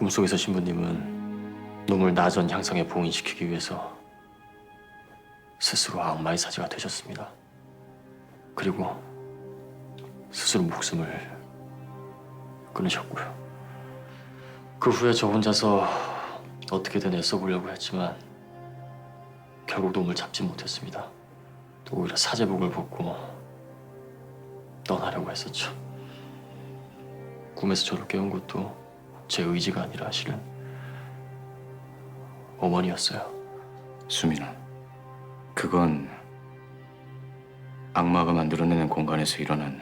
꿈속에서 신부님은 놈을 나전 향상에 봉인시키기 위해서 스스로 악마의 사제가 되셨습니다. 그리고 스스로 목숨을 끊으셨고요. 그 후에 저 혼자서 어떻게든 애써보려고 했지만 결국 놈을 잡지 못했습니다. 또 오히려 사제복을 벗고 떠나려고 했었죠. 꿈에서 저를 깨운 것도 제 의지가 아니라 실은 어머니였어요. 수민아, 그건 악마가 만들어내는 공간에서 일어난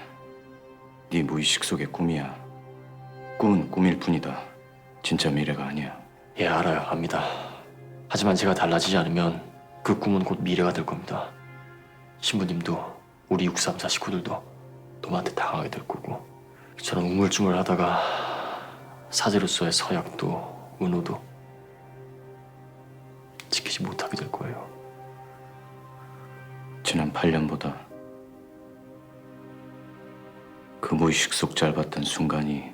네 무의식 속의 꿈이야. 꿈은 꿈일 뿐이다. 진짜 미래가 아니야. 예, 알아요. 압니다. 하지만 제가 달라지지 않으면 그 꿈은 곧 미래가 될 겁니다. 신부님도 우리 634 식구들도 놈한테 당하게 될 거고 저는 우물쭈물 하다가 사제로서의 서약도 은호도 지키지 못하게 될 거예요. 지난 8년보다 그 무의식 속 짧았던 순간이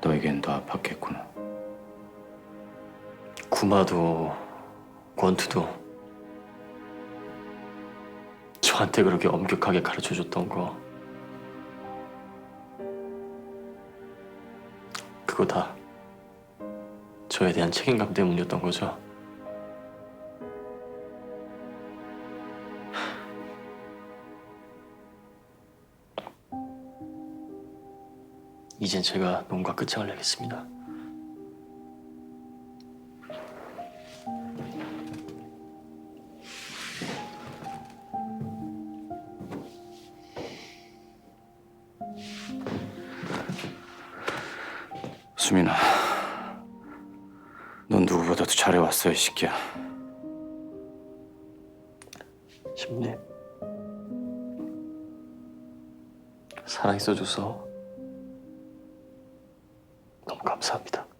너에겐 더 아팠겠구나. 구마도 권투도 저한테 그렇게 엄격하게 가르쳐줬던 거 그거 다 저에 대한 책임감 때문이었던 거죠. 이젠 제가 놈과 끝장을 내겠습니다. 수민아, 넌 누구보다도 잘해왔어, 이 새끼야. 신부님 살아있어줘서 너무 감사합니다.